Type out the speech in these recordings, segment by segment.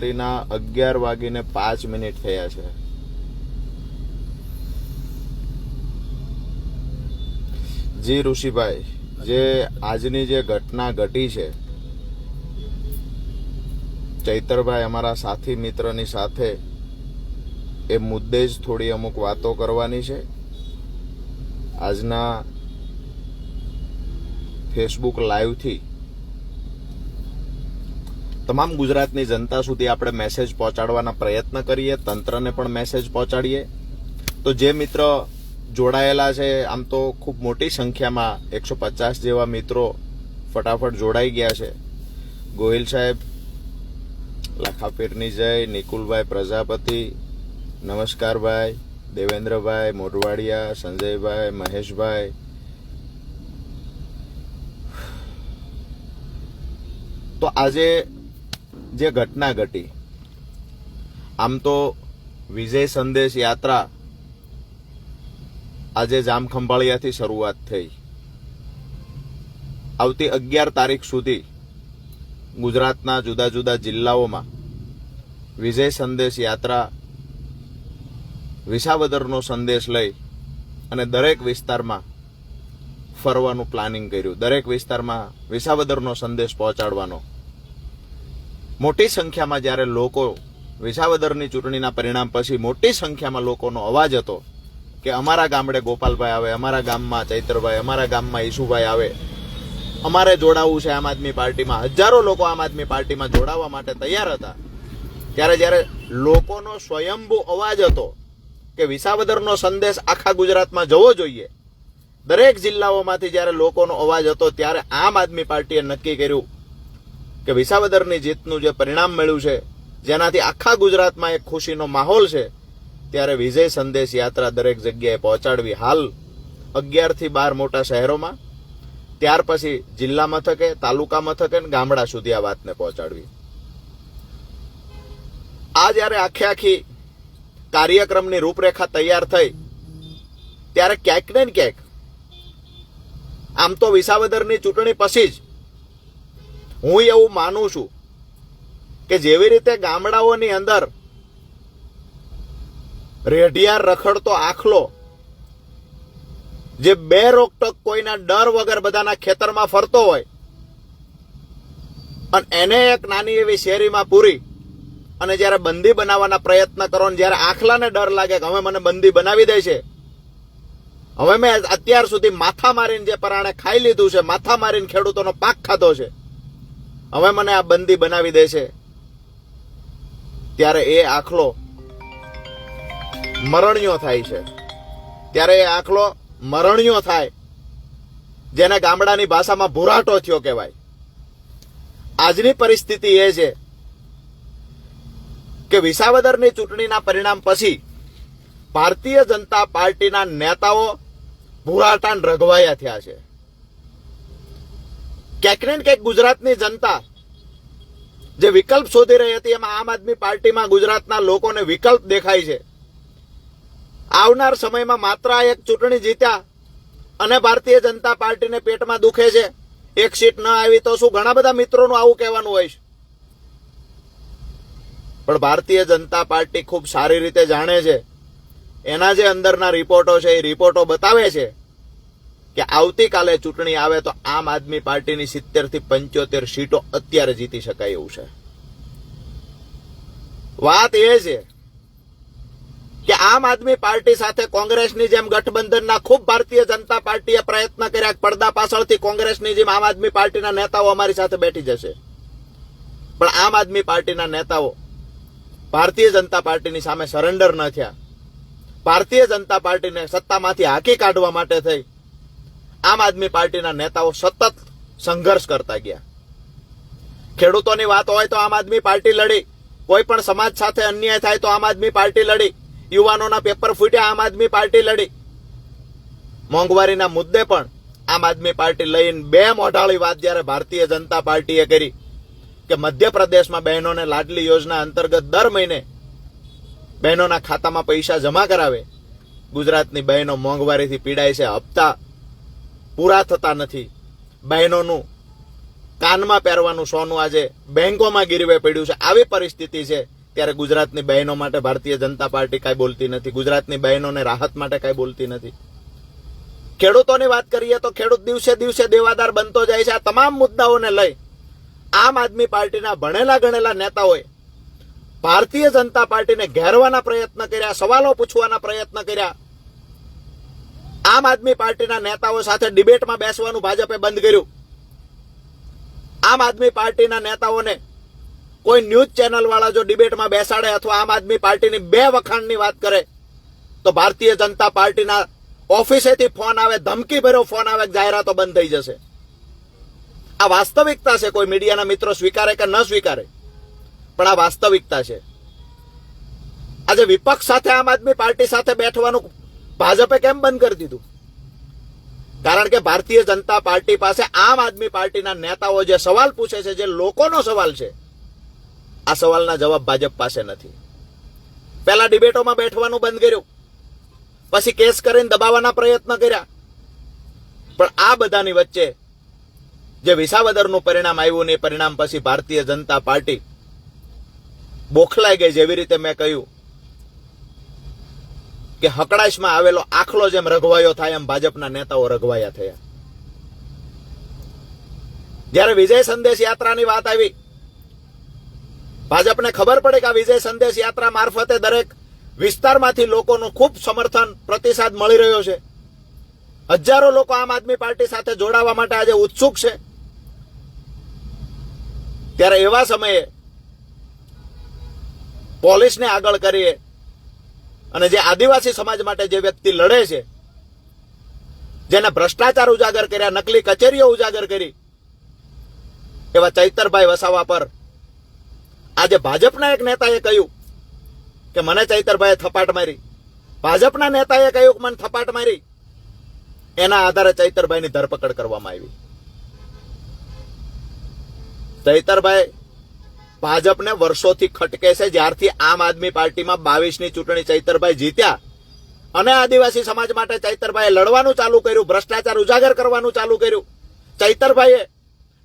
રાત્રિના અગિયાર વાગીને પાંચ મિનિટ થયા છે. જી ઋષિભાઈ, જે આજની જે ઘટના ઘટી છે, ચૈતરભાઈ અમારા સાથી મિત્રની સાથે, એ મુદ્દે જ થોડી અમુક વાતો કરવાની છે. આજના ફેસબુક લાઈવથી તમામ ગુજરાતની જનતા સુધી આપણે મેસેજ પહોંચાડવાના પ્રયત્ન કરીએ, તંત્રને પણ મેસેજ પહોંચાડીએ. તો જે મિત્ર જોડાયેલા છે, આમ તો ખૂબ મોટી સંખ્યામાં, એકસો પચાસ જેવા મિત્રો ફટાફટ જોડાઈ ગયા છે. ગોહિલ સાહેબ, લાખાપીરની જય, નિકુલભાઈ પ્રજાપતિ, નમસ્કારભાઈ, દેવેન્દ્રભાઈ મોઢવાડિયા, સંજયભાઈ, મહેશભાઈ. તો આજે જે ઘટના ઘટી. આમ તો વિજય સંદેશ યાત્રા આજે જામખંભાળિયાથી શરૂઆત થઈ. આવતી અગિયાર તારીખ સુધી ગુજરાતના જુદા જુદા જિલ્લાઓમાં વિજય સંદેશ યાત્રા વિસાવદરનો સંદેશ લઈ અને દરેક વિસ્તારમાં ફરવાનું પ્લાનિંગ કર્યું. દરેક વિસ્તારમાં વિસાવદરનો સંદેશ પહોંચાડવાનો મોટી સંખ્યામાં જ્યારે લોકો વિસાવદરની ચૂંટણીના પરિણામ પછી મોટી સંખ્યામાં લોકોનો અવાજ હતો કે અમારા ગામડે ગોપાલભાઈ આવે, અમારા ગામમાં ચૈતરભાઈ, અમારા ગામમાં ઈશુભાઈ આવે, અમારે જોડાવવું છે આમ આદમી પાર્ટીમાં. હજારો લોકો આમ આદમી પાર્ટીમાં જોડાવા માટે તૈયાર હતા. ત્યારે જ્યારે લોકોનો સ્વયંભૂ અવાજ હતો કે વિસાવદરનો સંદેશ આખા ગુજરાતમાં જવો જોઈએ, દરેક જિલ્લાઓમાંથી જ્યારે લોકોનો અવાજ હતો, ત્યારે આમ આદમી પાર્ટીએ નક્કી કર્યું કે વિસાવદરની જીતનું જે પરિણામ મળ્યું છે, જેનાથી આખા ગુજરાતમાં એક ખુશીનો માહોલ છે, ત્યારે વિજય સંદેશ યાત્રા દરેક જગ્યાએ પહોંચાડવી હાલ અગિયારથી બાર મોટા શહેરોમાં, ત્યાર પછી જિલ્લા મથકે, તાલુકા મથકે અને ગામડા સુધી આ વાતને પહોંચાડવી. આ જ્યારે આખે આખી કાર્યક્રમની રૂપરેખા તૈયાર થઈ, ત્યારે ક્યાંક ને ક્યાંક, આમ તો વિસાવદરની ચૂંટણી પછી જ હું એવું માનું છું કે જેવી રીતે ગામડાઓની અંદર રેઢિયાર રખડતો આખલો, જે બે રોકટોક કોઈના ડર વગર બધાના ખેતરમાં ફરતો હોય, અને એને એક નાની એવી શેરીમાં પૂરી અને જ્યારે બંદી બનાવવાના પ્રયત્ન કરો ને જ્યારે આખલાને ડર લાગે કે હવે મને બંદી બનાવી દે છે, હવે મેં અત્યાર સુધી માથા મારીને જે પરાણે ખાઈ લીધું છે, માથા મારીને ખેડૂતોનો પાક ખાધો છે હવે મને આ બંદી બનાવી દે છે. ત્યારે એ આખલો મરણ્યો થાય છે. ત્યારે એ આખલો મરણ્યો થાય. જેને ગામડાની ભાષામાં ભુરાટો થયો કહેવાય. આજની પરિસ્થિતિ એ છે કે વિસાવદરની ચૂંટણીના પરિણામ પછી ભારતીય જનતા પાર્ટીના નેતાઓ ભુરાટાન રઘવાયા થયા છે. ક્યાંક ને ક્યાંક ગુજરાતની જનતા જે વિકલ્પ શોધી રહી હતી, એમાં આમ આદમી પાર્ટીમાં ગુજરાતના લોકોને વિકલ્પ દેખાય છે. આવનાર સમયમાં માત્ર એક ચૂંટણી જીત્યા અને ભારતીય જનતા પાર્ટીને પેટમાં દુખે છે, એક સીટ ન આવી તો શું? ઘણા બધા મિત્રોનું આવું કહેવાનું હોય છે. પણ ભારતીય જનતા પાર્ટી ખૂબ સારી રીતે જાણે છે. એના જે અંદરના રિપોર્ટો છે, એ રિપોર્ટો બતાવે છે કે આવતીકાલે ચૂંટણી આવે તો આમ આદમી પાર્ટીની સિત્તેરથી પંચોતેર સીટો અત્યારે જીતી શકાય એવું છે. વાત એ છે કે આમ આદમી પાર્ટી સાથે કોંગ્રેસની જેમ ગઠબંધનના ખૂબ ભારતીય જનતા પાર્ટીએ પ્રયત્ન કર્યા કે પડદા પાછળથી કોંગ્રેસની જેમ આમ આદમી પાર્ટીના નેતાઓ અમારી સાથે બેઠી જશે. પણ આમ આદમી પાર્ટીના નેતાઓ ભારતીય જનતા પાર્ટીની સામે સરેન્ડર ન થયા. ભારતીય જનતા પાર્ટીને સત્તામાંથી હાકી કાઢવા માટે થઈ. આમ આદમી પાર્ટીના નેતાઓ સતત સંઘર્ષ કરતા ગયા. ખેડૂતોની વાત હોય તો આમ આદમી પાર્ટી લડી. કોઈ પણ સમાજ સાથે અન્યાય થાય તો આમ આદમી પાર્ટી લડી. યુવાનોના પેપર ફૂટ્યા આમ આદમી પાર્ટી લડી. મોંઘવારીના મુદ્દે પણ આમ આદમી પાર્ટી લઈને બે મોઢાળી વાત જ્યારે ભારતીય જનતા પાર્ટીએ કરી કે મધ્યપ્રદેશમાં બહેનોને લાડલી યોજના અંતર્ગત દર મહિને બહેનોના ખાતામાં પૈસા જમા કરાવે. ગુજરાતની બહેનો મોંઘવારીથી પીડાય છે, હપ્તા પૂરા થતા નથી. બહેનોનું, કાનમાં પહેરવાનું સોનું આજે બેંકોમાં ગીરવે પડ્યું છે. આવી પરિસ્થિતિ છે ત્યારે ગુજરાતની બહેનો માટે ભારતીય જનતા પાર્ટી કાંઈ બોલતી નથી. ગુજરાતની બહેનોને રાહત માટે કાંઈ બોલતી નથી. ખેડૂતોની વાત કરીએ તો ખેડૂત દિવસે દિવસે દેવાદાર બનતો જાય છે. આ તમામ મુદ્દાઓને લઈ આમ આદમી પાર્ટીના ભણેલા ગણેલા નેતાઓએ ભારતીય જનતા પાર્ટીને ઘેરવાના પ્રયત્ન કર્યા, સવાલો પૂછવાના પ્રયત્ન કર્યા. આમ આદમી પાર્ટીના નેતાઓ સાથે ડિબેટમાં બેસવાનું ભાજપે બંધ કર્યું. આમ આદમી પાર્ટીના નેતાઓને કોઈ ન્યૂઝ ચેનલ વાળા જો ડિબેટમાં બેસાડે અથવા આમ આદમી પાર્ટીની બે વખાણની વાત કરે, તો ભારતીય જનતા પાર્ટીના ઓફિસેથી ફોન આવે ધમકી ભર્યો ફોન આવે, જાહેરાતો બંધ થઈ જશે. આ વાસ્તવિકતા છે કોઈ મીડિયાના મિત્રો સ્વીકારે કે ન સ્વીકારે? પણ આ વાસ્તવિકતા છે. આજે વિપક્ષ સાથે આમ આદમી પાર્ટી સાથે બેઠવાનું ભાજપે કેમ બંધ કરી દીધું? કારણ કે ભારતીય જનતા પાર્ટી પાસે આમ આદમી પાર્ટીના નેતાઓ જે સવાલ પૂછે છે, જે લોકોનો સવાલ છે, આ સવાલના જવાબ ભાજપ પાસે નથી. પહેલા ડિબેટોમાં બેઠવાનું બંધ કર્યું. પછી કેસ કરીને દબાવવાના પ્રયત્ન કર્યા. પણ આ બધાની વચ્ચે જે વિસાવદરનું પરિણામ આવ્યું ને એ પરિણામ પછી ભારતીય જનતા પાર્ટી બોખલાઈ ગઈ જેવી રીતે મેં કહ્યું. કે હકડાશમાં આવેલો આખલો જેમ રઘવાયો થાય એમ ભાજપના નેતાઓ રઘવાયા થયા. જ્યારે વિજય સંદેશ યાત્રાની વાત આવી, ભાજપને ખબર પડે કે આ વિજય સંદેશ યાત્રા મારફતે દરેક વિસ્તારમાંથી લોકોનું ખૂબ સમર્થન, પ્રતિસાદ મળી રહ્યો છે. હજારો લોકો આમ આદમી પાર્ટી સાથે જોડાવા માટે આજે ઉત્સુક છે. ત્યારે એવા સમયે પોલીસને આગળ કરીએ અને જે આદિવાસી સમાજ માટે જે વ્યક્તિ લડે છે, જેને ભ્રષ્ટાચાર ઉજાગર કર્યા, નકલી કચેરીઓ ઉજાગર કરી, એવા ચૈતરભાઈ વસાવા પર આજે ભાજપના એક નેતાએ કહ્યું કે મને ચૈતરભાઈએ થપાટ મારી. ભાજપના નેતાએ કહ્યું કે મને થપાટ મારી. એના આધારે ચૈતરભાઈની ધરપકડ કરવામાં આવી. ચૈતરભાઈ ભાજપને વર્ષોથી ખટકે છે, જ્યારથી આમ આદમી પાર્ટીમાં બાવીસની ચૂંટણી ચૈતરભાઈ જીત્યા. અને આદિવાસી સમાજ માટે ચૈતરભાઈએ લડવાનું ચાલુ કર્યું, ભ્રષ્ટાચાર ઉજાગર કરવાનું ચાલુ કર્યું. ચૈતરભાઈએ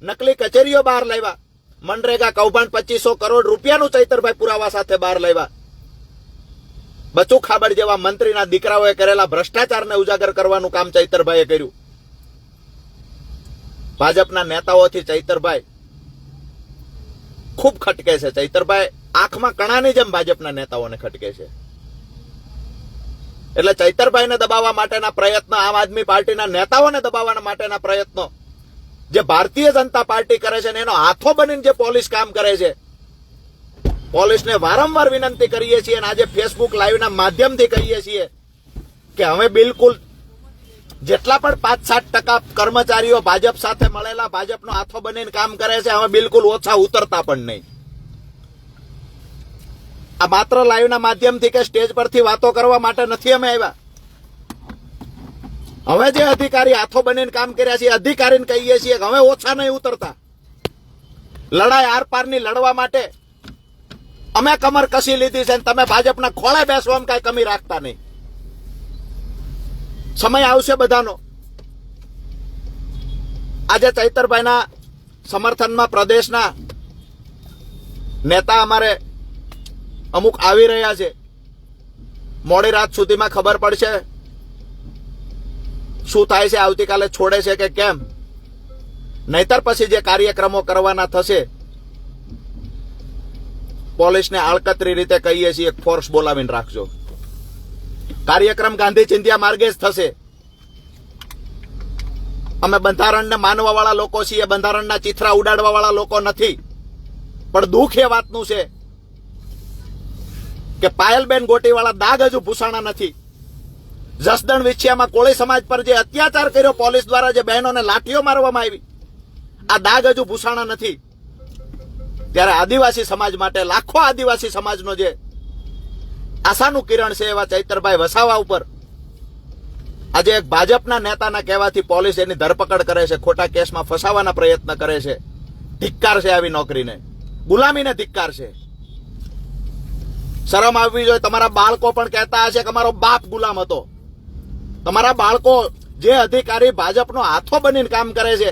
નકલી કચેરીઓ બહાર લાવ્યા. મનરેગા કૌભાંડ પચીસો કરોડ રૂપિયાનું ચૈતરભાઈ પુરાવા સાથે બહાર લાવ્યા. બચુ ખાબડ જેવા મંત્રીના દીકરાઓએ કરેલા ભ્રષ્ટાચારને ઉજાગર કરવાનું કામ ચૈતરભાઈએ કર્યું. ભાજપના નેતાઓથી ચૈતરભાઈ ખૂબ ખટકે છે ચૈતરભાઈ. આંખમાં કણાની જેમ ભાજપના નેતાઓને ખટકે છે. એટલે ચૈતરભાઈને દબાવવા માટેના પ્રયત્ન આમ આદમી પાર્ટીના નેતાઓને દબાવવા માટેના પ્રયત્નો જે ભારતીય જનતા પાર્ટી કરે છે ને એનો હાથો બનીને જે પોલીસ કામ કરે છે, પોલીસને વારંવાર વિનંતી કરીએ છીએ અને આજે ફેસબુક લાઈવના માધ્યમથી કહીએ છીએ કે હવે બિલકુલ જેટલા પણ પાંચ સાત ટકા કર્મચારીઓ ભાજપ સાથે મળેલા ભાજપનો હાથો બનીને કામ કરે છે હવે બિલકુલ ઓછા ઉતરતા પણ નહીં. આ માત્ર લાઈવના માધ્યમથી કે સ્ટેજ પરથી વાતો કરવા માટે નથી અમે આવ્યા. હવે જે અધિકારી હાથો બનીને કામ કર્યા છે અધિકારીને કહીએ છીએ કે હવે ઓછા નહીં ઉતરતા. લડાઈ આર પારની લડવા માટે અમે કમર કસી લીધી છે તમે ભાજપના ખોળે બેસવામાં કઈ કમી રાખતા નહીં. સમય આવશે બધાનો. આજે ચૈતરભાઈના સમર્થનમાં પ્રદેશના નેતા અમારે અમુક આવી રહ્યા છે. મોડી રાત સુધીમાં ખબર પડશે શું થાય છે, આવતીકાલે છોડે છે કે કેમ. નહીતર પછી જે કાર્યક્રમો કરવાના થશે, પોલીસને આળકતરી રીતે કહીએ છીએ ફોર્સ બોલાવીને રાખજો. કાર્યક્રમ ગાંધી ચિંધ્યા માર્ગે જ થશે. અમે બંધારણને માનવા વાળા લોકો છીએ, બંધારણના ઉડાડવા વાળા લોકો નથી. પણ દુઃખ એ વાતનું છે કે પાયલબેન ગોટીવાળા દાગ હજુ ભૂસાણા નથી. જસદણ વિછિયામાં કોળી સમાજ પર જે અત્યાચાર કર્યો પોલીસ દ્વારા જે બહેનોને લાઠીઓ મારવામાં આવી, આ દાગ હજુ ભૂસાણા નથી. ત્યારે આદિવાસી સમાજ માટે, લાખો આદિવાસી સમાજનો જે આશાનું કિરણ છે એવા ચૈતરભાઈ વસાવા ઉપર. આજે એક ભાજપના નેતાના કહેવાથી પોલીસ એની ધરપકડ કરે છે, ખોટા કેસમાં ફસાવાના પ્રયત્ન કરે છે. ધિક્કાર છે આવી નોકરીને. ગુલામીને ધિક્કાર છે. શરમ આવવી જોઈએ. તમારા બાળકો પણ કહેતા હશે કે અમારો બાપ ગુલામ હતો. તમારા બાળકો જે અધિકારી ભાજપનો હાથો બનીને કામ કરે છે,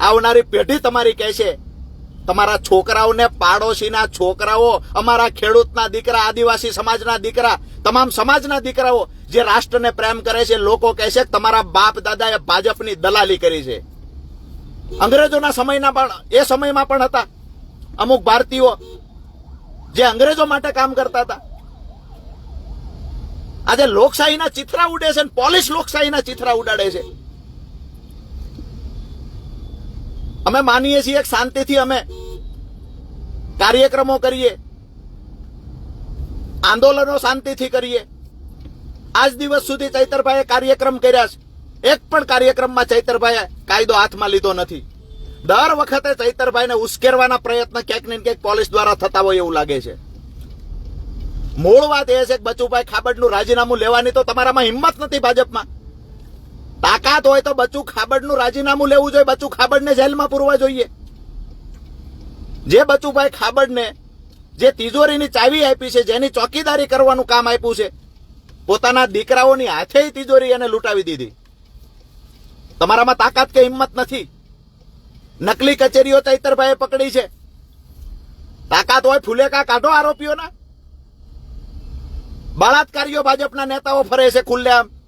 આવનારી પેઢી તમારી કહેશે. તમારા છોકરાઓને, પાડોશીના છોકરાઓ, અમારા ખેડૂતના દીકરા, આદિવાસી સમાજના દીકરા, તમામ સમાજના દીકરાઓ, જે રાષ્ટ્રને પ્રેમ કરે છે, લોકો કહે છે તમારા બાપ દાદાએ ભાજપની દલાલી કરી છે. અંગ્રેજોના સમયના પણ, એ સમયમાં પણ હતા. અમુક ભારતીયો જે અંગ્રેજો માટે કામ કરતા હતા. આજે લોકશાહીના ચિત્રા ઉડે છે પોલીસ લોકશાહીના ચિત્રા ઉડાડે છે. અમે માનીએ છીએ શાંતિથી અમે કાર્યક્રમો કરીએ, આંદોલનો શાંતિથી કરીએ. આજ દિવસ સુધી ચૈતરભાઈએ કાર્યક્રમ કર્યા છે. એક પણ કાર્યક્રમમાં ચૈતરભાઈએ કાયદો હાથમાં લીધો નથી. દર વખતે ચૈતરભાઈને ઉશ્કેરવાના પ્રયત્ન ક્યાંક ને ક્યાંક પોલીસ દ્વારા થતા હોય એવું લાગે છે. મૂળ વાત એ છે કે બચુભાઈ ખાબડનું રાજીનામું લેવાની તો તમારામાં હિંમત નથી ભાજપમાં. તાકાત હોય તો બચુ ખાબડનું રાજીનામું લેવું જોઈએ બચુ ખાબડને જેલમાં પૂરવા જોઈએ. જે બચુભાઈ ખાબડને જે તિજોરીની ચાવી આપી છે, જેની ચોકીદારી કરવાનું કામ આપ્યું છે, પોતાના દીકરાઓની હાથે તિજોરી એને લૂંટાવી દીધી. તમારામાં તાકાત કે હિંમત નથી? નકલી કચેરીઓ ચૈતરભાઈએ પકડી છે. તાકાત હોય ફુલેકા કાઢો આરોપીઓના. બળાત્કારીઓ ભાજપના નેતાઓ ફરે છે ખુલ્લેઆમ.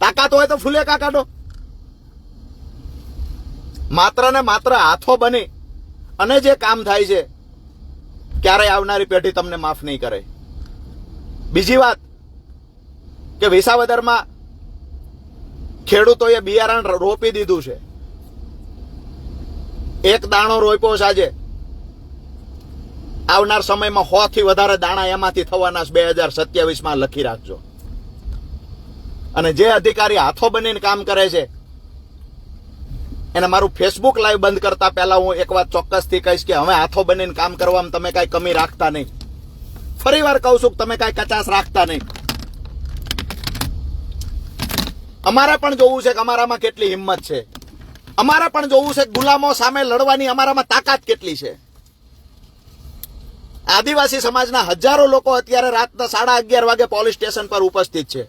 તાકાત હોય તો ફૂલે કાકાનો માત્ર ને માત્ર હાથો બની અને જે કામ થાય છે, ક્યારેય આવનારી પેઢી તમને માફ નહીં કરે. બીજી વાત કે વિસાવદરમાં ખેડૂતોએ બિયારણ રોપી દીધું છે. એક દાણો રોપ્યો છે આજે. આવનાર સમયમાં સો થી વધારે દાણા એમાંથી થવાના બે હજાર સત્યાવીસમાં લખી રાખજો. અને જે અધિકારી હાથો બનીને કામ કરે છે, એને મારું ફેસબુક લાઈવ બંધ કરતા પહેલા હું એક વાત ચોક્કસથી કહીશ કે હવે હાથો બનીને કામ કરવામાં તમે કાંઈ કમી રાખતા નહીં. ફરી વાર કહું છું કે તમે કાંઈ કચાશ રાખતા નહીં. અમારે પણ જોવું છે કે અમારામાં કેટલી હિંમત છે. અમારે પણ જોવું છે ગુલામો સામે લડવાની અમારામાં તાકાત કેટલી છે. આદિવાસી સમાજના હજારો લોકો અત્યારે રાતના સાડા અગિયાર વાગે પોલીસ સ્ટેશન પર ઉપસ્થિત છે.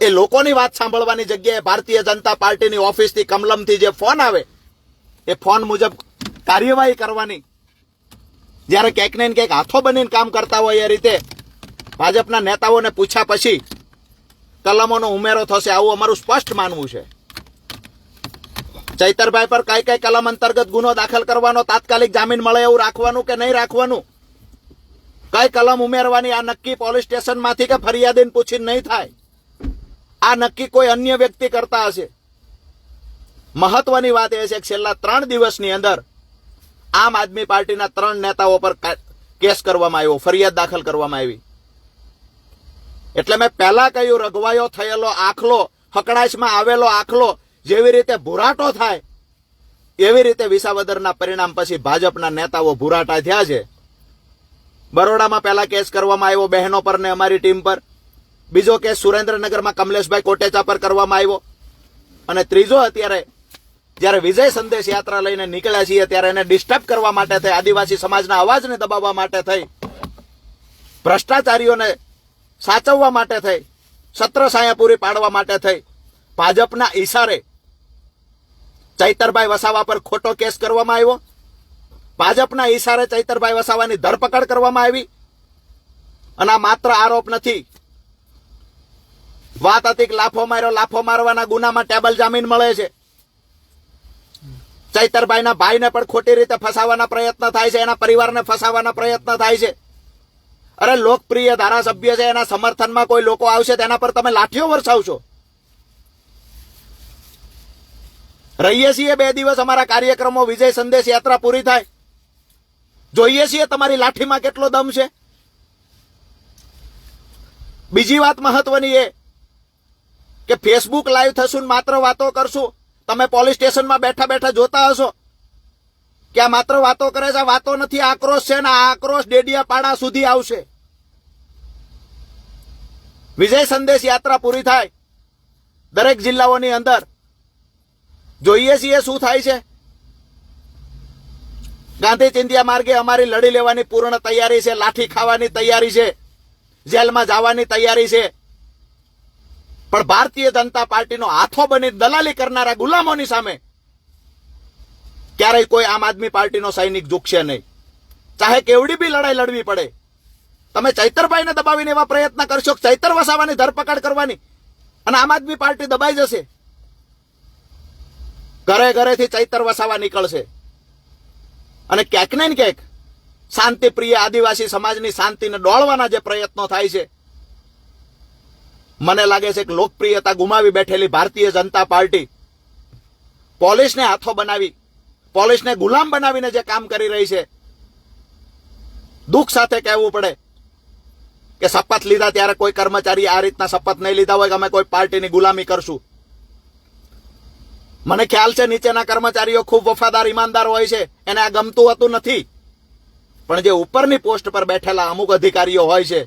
એ લોકોની વાત સાંભળવાની જગ્યાએ ભારતીય જનતા પાર્ટીની ઓફિસથી કમલમથી જે ફોન આવે, એ ફોન મુજબ કાર્યવાહી કરવાની. જ્યારે ક્યાંક ને ક્યાંક હાથો બનીને કામ કરતા હોય એ રીતે ભાજપના નેતાઓને પૂછ્યા પછી કલમોનો ઉમેરો થશે, આવું અમારું સ્પષ્ટ માનવું છે. ચૈતરભાઈ પર કઈ કઈ કલમ અંતર્ગત ગુનો દાખલ કરવાનો તાત્કાલિક જામીન મળે એવું રાખવાનું કે નહીં રાખવાનું? કઈ કલમ ઉમેરવાની આ નક્કી પોલીસ સ્ટેશનમાંથી કે ફરિયાદીને પૂછીને નહીં થાય? આ નક્કી કોઈ અન્ય વ્યક્તિ કરતા હશે? મહત્વની વાત એ છે કે છેલ્લા ત્રણ દિવસની અંદર આમ આદમી પાર્ટીના ત્રણ નેતાઓ પર કેસ કરવામાં આવ્યો, ફરિયાદ દાખલ કરવામાં આવી. એટલે મેં પહેલા કહ્યું રઘવાયો થયેલો, આખલો, હકડાશમાં આવેલો આખલો, જેવી રીતે ભૂરાટો થાય, એવી રીતે વિસાવદરના પરિણામ પછી ભાજપના નેતાઓ ભૂરાટા થયા છે. બરોડામાં પહેલા કેસ કરવામાં આવ્યો, બહેનો પર ને અમારી ટીમ પર. બીજો કેસ સુરેન્દ્રનગરમાં કમલેશભાઈ કોટેચા પર કરવામાં આવ્યો. અને ત્રીજો અત્યારે, જ્યારે વિજય સંદેશ યાત્રા લઈને નીકળ્યા છીએ, ત્યારે એને ડિસ્ટર્બ કરવા માટે થઈ, આદિવાસી સમાજના અવાજને દબાવવા માટે થઈ, ભ્રષ્ટાચારીઓને સાચવવા માટે થઈ, સત્ર સાયા પૂરી પાડવા માટે થઈ, ભાજપના ઈશારે ચૈતરભાઈ વસાવા પર ખોટો કેસ કરવામાં આવ્યો. ભાજપના ઈશારે ચૈતરભાઈ વસાવાની ધરપકડ કરવામાં આવી. અને આ માત્ર આરોપ નથી વાત હતી કે લાફો માર્યો, લાફો મારવાના ગુનામાં ટેબલ જામીન મળે છે. ચૈતરભાઈના ભાઈને પણ ખોટી રીતે ફસાવવાના પ્રયત્ન થાય છે, એના પરિવારને ફસાવવાના પ્રયત્ન થાય છે. અરે લોકપ્રિય ધારાસભ્ય છે, એના સમર્થનમાં કોઈ લોકો આવશે, તેના પર તમે લાઠીઓ વરસાવશો. રહીએ છીએ બે દિવસ, અમારા કાર્યક્રમો, વિજય સંદેશ યાત્રા પૂરી થાય. જોઈએ છીએ તમારી લાઠીમાં કેટલો દમ છે. બીજી વાત મહત્વની એ કે ફેસબુક લાઈવ થશું ને માત્ર વાતો કરશું. તમે પોલીસ સ્ટેશનમાં બેઠા બેઠા જોતા હશો. કે આ માત્ર વાતો કરે છે વાતો નથી આક્રોશ છે ને આ આક્રોશ ડેડિયાપાડા સુધી આવશે. વિજય સંદેશ યાત્રા પૂરી થાય દરેક જિલ્લાઓની અંદર. જોઈએ છીએ શું થાય છે. ગાંધી ચિંધ્યા માર્ગે અમારી લડી લેવાની પૂર્ણ તૈયારી છે, લાઠી ખાવાની તૈયારી છે, જેલમાં જવાની તૈયારી છે. પણ ભારતીય જનતા પાર્ટીનો હાથો બની દલાલી કરનારા ગુલામોની સામે ક્યારેય કોઈ આમ આદમી પાર્ટીનો સૈનિક ઝૂકશે નહીં. ચાહે કેવડી બી લડાઈ લડવી પડે. તમે ચૈતરભાઈને દબાવીને એવા પ્રયત્ન કરશો કે ચૈતર વસાવાની ધરપકડ કરવાની અને આમ આદમી પાર્ટી દબાઈ જશે. ઘરે ઘરેથી ચૈતર વસાવા નીકળશે. અને ક્યાંક ને ક્યાંક શાંતિપ્રિય આદિવાસી સમાજની શાંતિને ડોળવાના જે પ્રયત્નો થાય છે મને લાગે છે કે લોકપ્રિયતા ગુમાવી બેઠેલી ભારતીય જનતા પાર્ટી પોલીસને હાથો બનાવી, પોલીસને ગુલામ બનાવીને જે કામ કરી રહી છે, દુઃખ સાથે કહેવું પડે કે શપથ લીધા ત્યારે કોઈ કર્મચારી આ રીતના શપથ નહીં લીધા હોય કે અમે કોઈ પાર્ટીની ગુલામી કરશું. મને ખ્યાલ છે નીચેના કર્મચારીઓ ખૂબ વફાદાર, ઈમાનદાર હોય છે. એને આ ગમતું હતું નથી. પણ જે ઉપરની પોસ્ટ પર બેઠેલા અમુક અધિકારીઓ હોય છે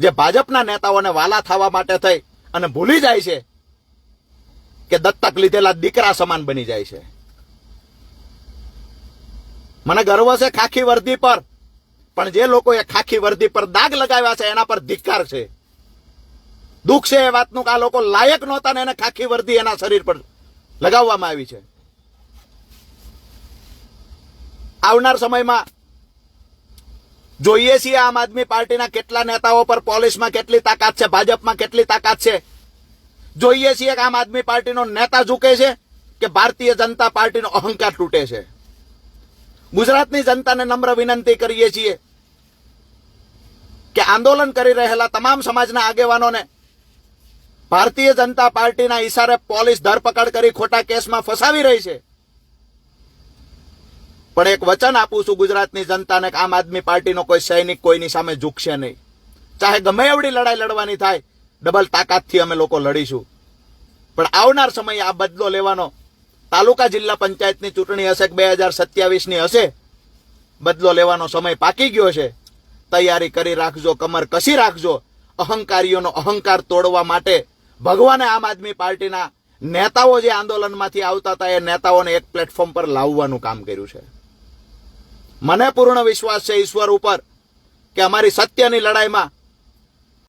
જે ભાજપના નેતાઓને વાલા થવા માટે થઈ અને ભૂલી જાય છે કે દત્તક લીધેલા દીકરા સમાન બની જાય છે. મને ગર્વ છે ખાખી વર્દી પર, પણ જે લોકોએ ખાખી વર્દી પર દાગ લગાવ્યા છે એના પર ધિક્કાર છે. દુઃખ છે એ વાતનું કે આ લોકો લાયક નહોતા ને એને ખાખી વર્દી એના શરીર પર લગાવવામાં આવી છે. આવનાર સમયમાં જોઈએ છીએ આમ આદમી પાર્ટીના કેટલા નેતાઓ પર પોલીસમાં કેટલી તાકાત છે, ભાજપમાં કેટલી તાકાત છે? જોઈએ છીએ કે આમ આદમી પાર્ટીનો નેતા ઝૂકે છે કે ભારતીય જનતા પાર્ટીનો અહંકાર તૂટે છે? ગુજરાતની જનતાને નમ્ર વિનંતી કરીએ છીએ કે આંદોલન કરી રહેલા તમામ સમાજના આગેવાનોને ભારતીય જનતા પાર્ટીના ઈશારે પોલીસ ધરપકડ કરી ખોટા કેસમાં ફસાવી રહી છે. પણ એક વચન આપું છું ગુજરાતની જનતાને કે આમ આદમી પાર્ટીનો કોઈ સૈનિક કોઈની સામે ઝૂકશે નહીં. ચાહે ગમે એવડી લડાઈ લડવાની થાય, ડબલ તાકાતથી અમે લોકો લડીશું. પણ આવનાર સમયે આ બદલો લેવાનો તાલુકા જિલ્લા પંચાયતની ચૂંટણી હશે બે હજાર સત્યાવીસની હશે, બદલો લેવાનો સમય પાકી ગયો છે. તૈયારી કરી રાખજો, કમર કસી રાખજો. અહંકારીઓનો અહંકાર તોડવા માટે ભગવાને આમ આદમી પાર્ટીના નેતાઓ જે આંદોલનમાંથી આવતા હતા એ નેતાઓને એક પ્લેટફોર્મ પર લાવવાનું કામ કર્યું છે. મને પૂર્ણ વિશ્વાસ છે ઈશ્વર ઉપર કે અમારી સત્યની લડાઈમાં